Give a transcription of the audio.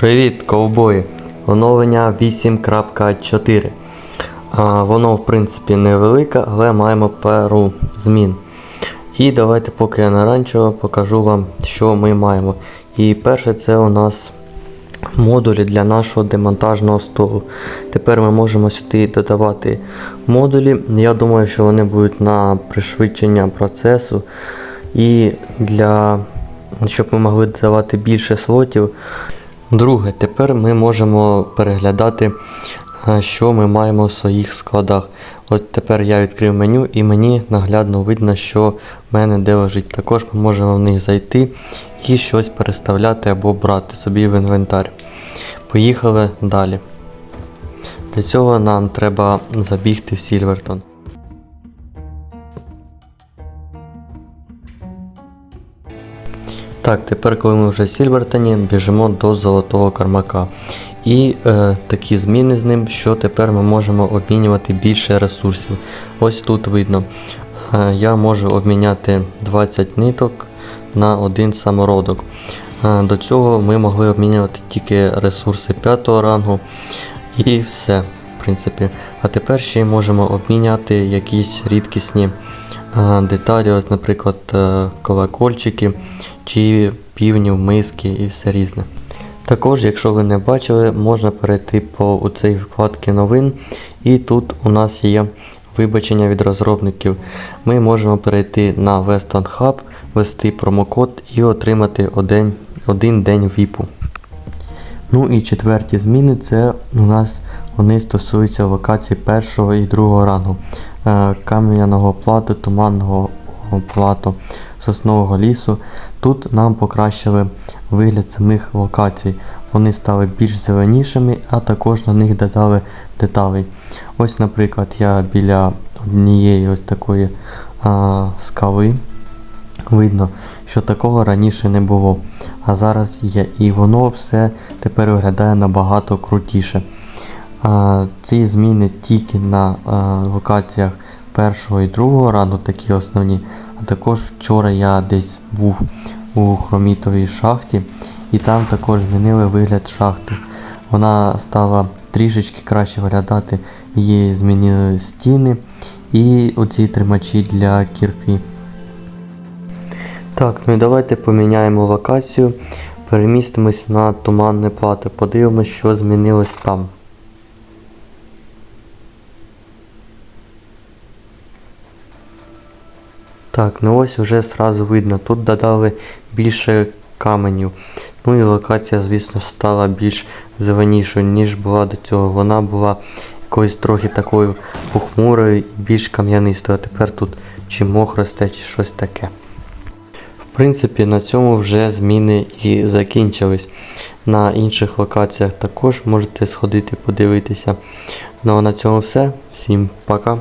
Привіт, ковбої! Оновлення 8.4. А, Воно в принципі невелике, але маємо пару змін. І давайте, поки я наранчу, покажу вам, що ми маємо. І перше це у нас модулі для нашого демонтажного столу. Тепер ми можемо сюди додавати модулі. Я думаю, що вони будуть на пришвидшення процесу. І для щоб ми могли додавати більше слотів. Друге, тепер ми можемо переглядати, е, що ми маємо в своїх складах. От тепер я відкрив меню і мені наглядно видно, що в мене де лежить. Також ми можемо в них зайти і щось переставляти або брати собі в інвентар. Поїхали далі. Для цього нам треба забігти в Сільвертон. Так, тепер, коли ми вже в Сільвертоні, біжимо до золотого кармака. І е, такі зміни з ним, що тепер ми можемо обмінювати більше ресурсів. Ось тут видно. Е, я можу обміняти 20 ниток на один самородок. Е, до цього ми могли обмінювати тільки ресурси 5 рангу і все. В принципі. А тепер ще й можемо обміняти якісь рідкісні деталі, ось, наприклад, е, колокольчики чи півнів, миски і все різне. Також, якщо ви не бачили, можна перейти по цій вкладці новин, і тут у нас є вибачення від розробників. Ми можемо перейти на Weston Hub, ввести промокод і отримати один, один день віпу. Ну і четверті зміни це у нас вони стосуються локацій першого і другого рангу. Е, кам'яного плату, туманного плату, соснового лісу. Тут нам покращили вигляд самих локацій. Вони стали більш зеленішими, а також на них додали деталей. Ось, наприклад, я біля однієї ось такої а, скали. Видно, що такого раніше не було. А зараз є. І воно все тепер виглядає набагато крутіше. Ці зміни тільки на локаціях першого і другого рану, такі основні. А також вчора я десь був у хромітовій шахті, і там також змінили вигляд шахти. Вона стала трішечки краще виглядати, її змінили стіни і оці тримачі для кірки. Так, ну і давайте поміняємо локацію, перемістимось на туманне плато, подивимось, що змінилось там. Так, ну ось вже сразу видно, тут додали більше каменів. Ну і локація, звісно, стала більш зеленішою, ніж була до цього. Вона була якоюсь трохи такою похмурою і більш кам'янистою. А тепер тут чи мох росте, чи щось таке. В принципі, на цьому вже зміни і закінчились. На інших локаціях також можете сходити подивитися. Ну а на цьому все. Всім пока.